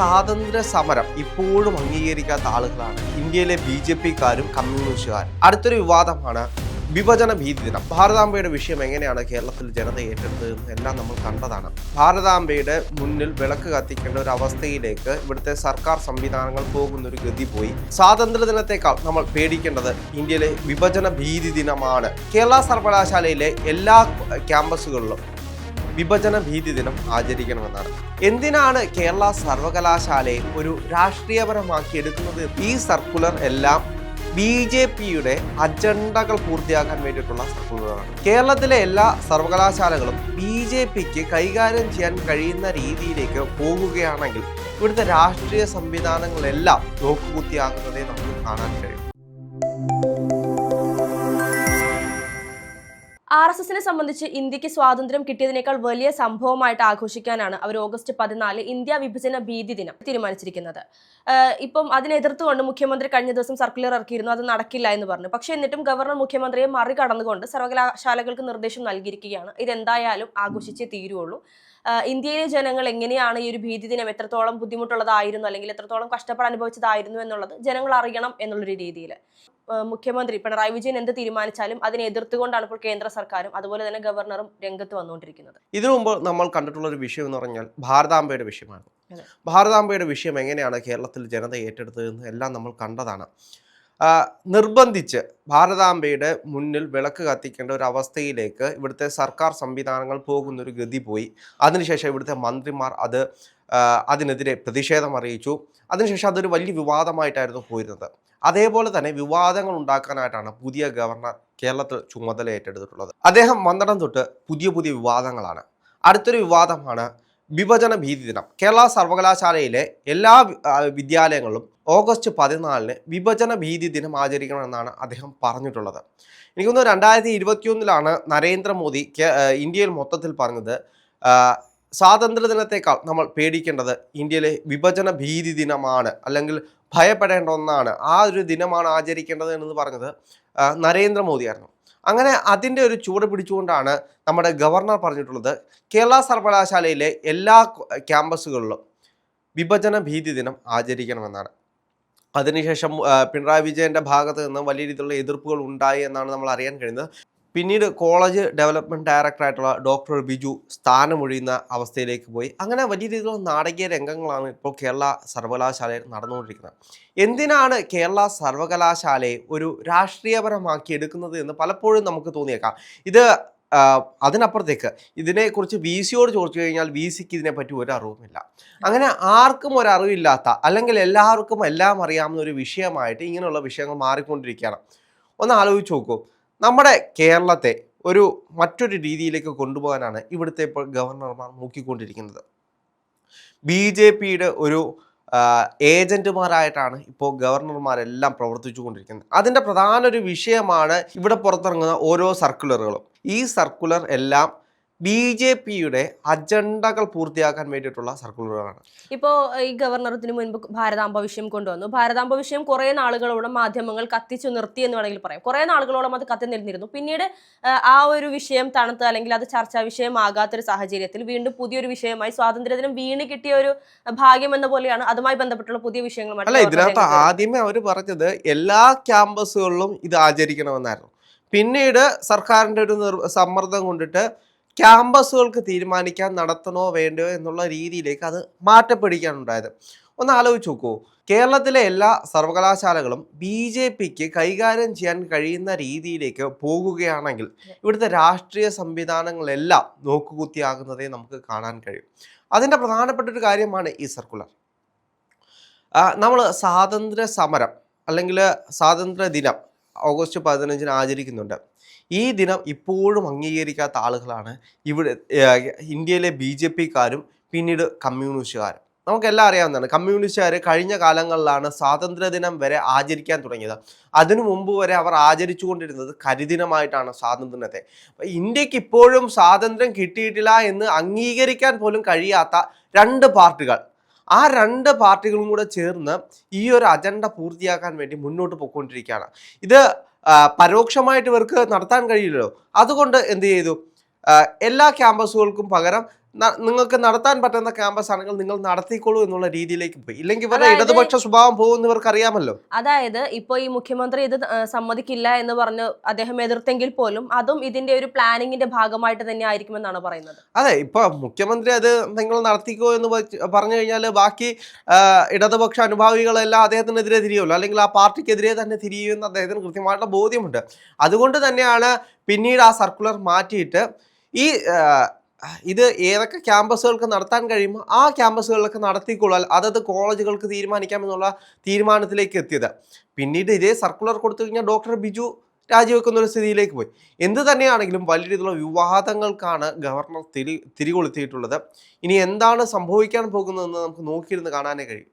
സ്വാതന്ത്ര്യ സമരം ഇപ്പോഴും അംഗീകരിക്കാത്ത ആളുകളാണ് ഇന്ത്യയിലെ ബി ജെ പിക്കാരും കമ്മ്യൂണിസ്റ്റുകാരും. അടുത്തൊരു വിവാദമാണ് വിഭജന ഭീതി ദിനം. ഭാരതാംബയുടെ വിഷയം എങ്ങനെയാണ് കേരളത്തിൽ ജനത ഏറ്റെടുത്തതെന്ന് എല്ലാം നമ്മൾ കണ്ടതാണ്. ഭാരതാംബയുടെ മുന്നിൽ വിളക്ക് കത്തിക്കേണ്ട ഒരു അവസ്ഥയിലേക്ക് ഇവിടുത്തെ സർക്കാർ സംവിധാനങ്ങൾ പോകുന്ന ഒരു ഗതി പോയി. സ്വാതന്ത്ര്യ ദിനത്തെക്കാൾ നമ്മൾ പേടിക്കേണ്ടത് ഇന്ത്യയിലെ വിഭജന ഭീതി ദിനമാണ്. കേരള സർവകലാശാലയിലെ എല്ലാ ക്യാമ്പസുകളിലും വിഭജന ഭീതി ദിനം ആചരിക്കണമെന്നാണ്. എന്തിനാണ് കേരള സർവകലാശാലയെ ഒരു രാഷ്ട്രീയപരമാക്കി എടുക്കുന്നത് ഈ സർക്കുലർ എല്ലാം ബി ജെ പിയുടെ അജണ്ടകൾ പൂർത്തിയാക്കാൻ വേണ്ടിയിട്ടുള്ള സർക്കുലറാണ്. കേരളത്തിലെ എല്ലാ സർവകലാശാലകളും ബി ജെ പിക്ക് കൈകാര്യം ചെയ്യാൻ കഴിയുന്ന രീതിയിലേക്ക് പോകുകയാണെങ്കിൽ ഇവിടുത്തെ രാഷ്ട്രീയ സംവിധാനങ്ങളെല്ലാം നോക്കുകുത്തിയാകുന്നതേ നമുക്ക് കാണാൻ കഴിയും. ആർ എസ് എസിനെ സംബന്ധിച്ച് ഇന്ത്യയ്ക്ക് സ്വാതന്ത്ര്യം കിട്ടിയതിനേക്കാൾ വലിയ സംഭവമായിട്ട് ആഘോഷിക്കാനാണ് അവർ ഓഗസ്റ്റ് പതിനാല് ഇന്ത്യ വിഭജന ഭീതി ദിനം തീരുമാനിച്ചിരിക്കുന്നത്. ഇപ്പം അതിനെതിർത്തുകൊണ്ട് മുഖ്യമന്ത്രി കഴിഞ്ഞ ദിവസം സർക്കുലർ ഇറക്കിയിരുന്നു അത് നടക്കില്ല എന്ന് പറഞ്ഞു. പക്ഷേ എന്നിട്ടും ഗവർണർ മുഖ്യമന്ത്രിയെ മറികടന്നുകൊണ്ട് സർവകലാശാലകൾക്ക് നിർദ്ദേശം നൽകിയിരിക്കുകയാണ്. ഇതെന്തായാലും ആഘോഷിച്ചേ തീരുള്ളൂ. ഇന്ത്യയിലെ ജനങ്ങൾ എങ്ങനെയാണ് ഈ ഒരു ഭീതി ദിനം എത്രത്തോളം ബുദ്ധിമുട്ടുള്ളതായിരുന്നു അല്ലെങ്കിൽ എത്രത്തോളം കഷ്ടപ്പാട് അനുഭവിച്ചതായിരുന്നു എന്നുള്ളത് ജനങ്ങൾ അറിയണം എന്നുള്ളൊരു രീതിയിൽ മുഖ്യമന്ത്രി പിണറായി വിജയൻ എന്ത് തീരുമാനിച്ചാലും അതിനെ എതിർത്തുകൊണ്ടാണ് ഇപ്പോൾ കേന്ദ്ര സർക്കാരും അതുപോലെ തന്നെ ഗവർണറും രംഗത്ത് വന്നുകൊണ്ടിരിക്കുന്നത്. ഇതിനു മുമ്പ് നമ്മൾ കണ്ടിട്ടുള്ള ഒരു വിഷയം എന്ന് പറഞ്ഞാൽ ഭാരതാംബയുടെ വിഷയമാണ്. ഭാരതാംബയുടെ വിഷയം എങ്ങനെയാണ് കേരളത്തിൽ ജനത ഏറ്റെടുത്തതെന്ന് എല്ലാം നമ്മൾ കണ്ടതാണ്. നിർബന്ധിച്ച് ഭാരതാംബയുടെ മുന്നിൽ വിളക്ക് കത്തിക്കേണ്ട ഒരു അവസ്ഥയിലേക്ക് ഇവിടുത്തെ സർക്കാർ സംവിധാനങ്ങൾ പോകുന്നൊരു ഗതി പോയി. അതിനുശേഷം ഇവിടുത്തെ മന്ത്രിമാർ അത് അതിനെതിരെ പ്രതിഷേധം അറിയിച്ചു. അതിനുശേഷം അതൊരു വലിയ വിവാദമായിട്ടായിരുന്നു പോയിരുന്നത്. അതേപോലെ തന്നെ വിവാദങ്ങൾ ഉണ്ടാക്കാനായിട്ടാണ് പുതിയ ഗവർണർ കേരളത്തിൽ ചുമതല ഏറ്റെടുത്തിട്ടുള്ളത് അദ്ദേഹം വന്നിടം തൊട്ട് പുതിയ പുതിയ വിവാദങ്ങളാണ്. അടുത്തൊരു വിവാദമാണ് വിഭജന ഭീതി ദിനം. കേരള സർവകലാശാലയിലെ എല്ലാ വിദ്യാലയങ്ങളും ഓഗസ്റ്റ് പതിനാലിന് വിഭജന ഭീതി ദിനം ആചരിക്കണമെന്നാണ് അദ്ദേഹം പറഞ്ഞിട്ടുള്ളത്. എനിക്കൊന്ന് രണ്ടായിരത്തി ഇരുപത്തിയൊന്നിലാണ് നരേന്ദ്രമോദി ഇന്ത്യയിൽ മൊത്തത്തിൽ പറഞ്ഞത് സ്വാതന്ത്ര്യ ദിനത്തെക്കാൾ നമ്മൾ പേടിക്കേണ്ടത് ഇന്ത്യയിലെ വിഭജന ഭീതി ദിനമാണ് അല്ലെങ്കിൽ ഭയപ്പെടേണ്ട ഒന്നാണ്. ആ ഒരു ദിനമാണ് ആചരിക്കേണ്ടത് എന്ന് പറഞ്ഞത് നരേന്ദ്രമോദിയായിരുന്നു. അങ്ങനെ അതിന്റെ ഒരു ചൂട് പിടിച്ചുകൊണ്ടാണ് നമ്മുടെ ഗവർണർ പറഞ്ഞിട്ടുള്ളത് കേരള സർവകലാശാലയിലെ എല്ലാ ക്യാമ്പസുകളിലും വിഭജന ഭീതി ദിനം ആചരിക്കണമെന്നാണ്. അതിനുശേഷം പിണറായി വിജയന്റെ ഭാഗത്ത് നിന്ന് വലിയ രീതിയിലുള്ള എതിർപ്പുകൾ ഉണ്ടായി എന്നാണ് നമ്മൾ അറിയാൻ കഴിയുന്നത്. പിന്നീട് കോളേജ് ഡെവലപ്മെന്റ് ഡയറക്ടറായിട്ടുള്ള ഡോക്ടർ ബിജു സ്ഥാനമൊഴിയുന്ന അവസ്ഥയിലേക്ക് പോയി. അങ്ങനെ വലിയ രീതിയിലുള്ള നാടകീയ രംഗങ്ങളാണ് ഇപ്പോൾ കേരള സർവകലാശാലയിൽ നടന്നുകൊണ്ടിരിക്കുന്നത്. എന്തിനാണ് കേരള സർവകലാശാലയെ ഒരു രാഷ്ട്രീയപരമാക്കി എടുക്കുന്നത് എന്ന് പലപ്പോഴും നമുക്ക് തോന്നിയേക്കാം. ഇത് അതിനപ്പുറത്തേക്ക് ഇതിനെക്കുറിച്ച് വി സിയോട് ചോദിച്ചു കഴിഞ്ഞാൽ വി സിക്ക് ഇതിനെപ്പറ്റി ഒരു അറിവുമില്ല. അങ്ങനെ ആർക്കും ഒരു അറിവില്ലാത്ത അല്ലെങ്കിൽ എല്ലാവർക്കും എല്ലാം അറിയാവുന്ന ഒരു വിഷയമായിട്ട് ഇങ്ങനെയുള്ള വിഷയങ്ങൾ മാറിക്കൊണ്ടിരിക്കുകയാണ്. ഒന്ന് ആലോചിച്ച് നോക്കൂ. നമ്മുടെ കേരളത്തെ ഒരു മറ്റൊരു രീതിയിലേക്ക് കൊണ്ടുപോകാനാണ് ഇവിടുത്തെ ഇപ്പോൾ ഗവർണർമാർ നോക്കിക്കൊണ്ടിരിക്കുന്നത്. ബി ജെ പിയുടെ ഒരു ഏജന്റുമാരായിട്ടാണ് ഇപ്പോൾ ഗവർണർമാരെല്ലാം പ്രവർത്തിച്ചു കൊണ്ടിരിക്കുന്നത് അതിന്റെ പ്രധാന ഒരു വിഷയമാണ് ഇവിടെ പുറത്തിറങ്ങുന്ന ഓരോ സർക്കുലറുകളും. ഈ സർക്കുലർ എല്ലാം ബി ജെ പിയുടെ അജണ്ടകൾ പൂർത്തിയാക്കാൻ വേണ്ടിയിട്ടുള്ള സർക്കുലറുകളാണ്. ഇപ്പോൾ ഈ ഗവർണർ ഇതിനു മുൻപ് ഭാരതാംബ വിഷയം കൊണ്ടുവന്നു. ഭാരതാംബ വിഷയം കുറേ നാളുകളോളം മാധ്യമങ്ങൾ കത്തിച്ചു നിർത്തി എന്ന് വേണമെങ്കിൽ പറയാം. കുറേ നാളുകളോളം അത് കത്തി നിന്നിരുന്നു പിന്നീട് ആ, ഒരു വിഷയം തണുത്ത് അല്ലെങ്കിൽ അത് ചർച്ചാ വിഷയമാകാത്തൊരു സാഹചര്യത്തിൽ വീണ്ടും പുതിയൊരു വിഷയമായി സ്വാതന്ത്ര്യദിനം വീണ് കിട്ടിയ ഒരു ഭാഗ്യം എന്ന പോലെയാണ് അതുമായി ബന്ധപ്പെട്ടുള്ള പുതിയ വിഷയങ്ങൾ അല്ല ഇതിനകത്ത്. ആദ്യമേ അവർ പറഞ്ഞത് എല്ലാ ക്യാമ്പസുകളിലും ഇത് ആചരിക്കണമെന്നായിരുന്നു. പിന്നീട് സർക്കാരിന്റെ ഒരു സമ്മർദ്ദം കൊണ്ടിട്ട് ക്യാമ്പസുകൾക്ക് തീരുമാനിക്കാൻ നടത്തണോ വേണ്ടയോ എന്നുള്ള രീതിയിലേക്ക് അത് മാറ്റപ്പെടിക്കാനുണ്ടായത്. ഒന്ന് ആലോചിച്ച് നോക്കൂ. കേരളത്തിലെ എല്ലാ സർവകലാശാലകളും ബി ജെ പിക്ക് കൈകാര്യം ചെയ്യാൻ കഴിയുന്ന രീതിയിലേക്ക് പോകുകയാണെങ്കിൽ ഇവിടുത്തെ രാഷ്ട്രീയ സംവിധാനങ്ങളെല്ലാം നോക്കുകുത്തിയാകുന്നതേ നമുക്ക് കാണാൻ കഴിയും. അതിന്റെ പ്രധാനപ്പെട്ട ഒരു കാര്യമാണ് ഈ സർക്കുലർ. നമ്മൾ സ്വാതന്ത്ര്യ സമരം അല്ലെങ്കിൽ സ്വാതന്ത്ര്യ ദിനം ഓഗസ്റ്റ് പതിനഞ്ചിന് ആചരിക്കുന്നുണ്ട്. ഈ ദിനം ഇപ്പോഴും അംഗീകരിക്കാത്ത ആളുകളാണ് ഇവിടെ ഇന്ത്യയിലെ ബി ജെ പിക്കാരും പിന്നീട് കമ്മ്യൂണിസ്റ്റുകാരും. നമുക്കെല്ലാം അറിയാവുന്നതാണ്. കമ്മ്യൂണിസ്റ്റുകാർ കഴിഞ്ഞ കാലങ്ങളിലാണ് സ്വാതന്ത്ര്യദിനം വരെ ആചരിക്കാൻ തുടങ്ങിയത്. അതിനു മുമ്പ് വരെ അവർ ആചരിച്ചുകൊണ്ടിരുന്നത് കരിദിനമായിട്ടാണ് സ്വാതന്ത്ര്യത്തെ. ഇന്ത്യയ്ക്ക് ഇപ്പോഴും സ്വാതന്ത്ര്യം കിട്ടിയിട്ടില്ല എന്ന് അംഗീകരിക്കാൻ പോലും കഴിയാത്ത രണ്ട് പാർട്ടികൾ. ആ രണ്ട് പാർട്ടികളും കൂടെ ചേർന്ന് ഈ ഒരു അജണ്ട പൂർത്തിയാക്കാൻ വേണ്ടി മുന്നോട്ട് പോയിക്കൊണ്ടിരിക്കുകയാണ്. ഇത് പരോക്ഷമായിട്ട് ഇവർക്ക് നടത്താൻ കഴിയില്ലല്ലോ. അതുകൊണ്ട് എന്ത് ചെയ്തു? എല്ലാ ക്യാമ്പസുകൾക്കും പകരം നിങ്ങൾക്ക് നടത്താൻ പറ്റുന്ന ക്യാമ്പസ് ആണെങ്കിൽ നിങ്ങൾ നടത്തിക്കോളൂ എന്നുള്ള രീതിയിലേക്ക് പോയി. ഇല്ലെങ്കിൽ ഇവരുടെ ഇടതുപക്ഷ സ്വഭാവം പോകുമെന്ന് ഇവർക്ക് അറിയാമല്ലോ. അതായത് ഇപ്പോൾ ഈ മുഖ്യമന്ത്രി ഇത് സമ്മതിക്കില്ല എന്ന് പറഞ്ഞ് അദ്ദേഹം എതിർത്തെങ്കിൽ പോലും അതും ഇതിന്റെ ഒരു പ്ലാനിങ്ങിന്റെ ഭാഗമായിട്ട് തന്നെ ആയിരിക്കുമെന്നാണ് പറയുന്നത്. അതെ ഇപ്പൊ മുഖ്യമന്ത്രി അത് നിങ്ങൾ നടത്തിക്കോ എന്ന് പറഞ്ഞു കഴിഞ്ഞാൽ ബാക്കി ഇടതുപക്ഷ അനുഭാവികളെല്ലാം അദ്ദേഹത്തിനെതിരെ തിരിയുമല്ലോ. അല്ലെങ്കിൽ ആ പാർട്ടിക്കെതിരെ തന്നെ തിരിയുമെന്ന് അദ്ദേഹത്തിന് കൃത്യമായിട്ടുള്ള ബോധ്യമുണ്ട്. അതുകൊണ്ട് തന്നെയാണ് പിന്നീട് ആ സർക്കുലർ മാറ്റിയിട്ട് ഈ ഇത് ഏതൊക്കെ ക്യാമ്പസുകൾക്ക് നടത്താൻ കഴിയുമോ ആ ക്യാമ്പസുകളിലൊക്കെ നടത്തിക്കൊള്ളാൽ അതത് കോളേജുകൾക്ക് തീരുമാനിക്കാമെന്നുള്ള തീരുമാനത്തിലേക്ക് എത്തിയത്. പിന്നീട് ഇതേ സർക്കുലർ കൊടുത്തു കഴിഞ്ഞാൽ ഡോക്ടർ ബിജു രാജിവെക്കുന്ന ഒരു സ്ഥിതിയിലേക്ക് പോയി. എന്ത് തന്നെയാണെങ്കിലും വലിയ രീതിയിലുള്ള വിവാദങ്ങൾക്കാണ് ഗവർണർ തിരി തിരികൊളുത്തിയിട്ടുള്ളത്. ഇനി എന്താണ് സംഭവിക്കാൻ പോകുന്നതെന്ന് നമുക്ക് നോക്കിയിരുന്ന് കാണാനേ കഴിയും.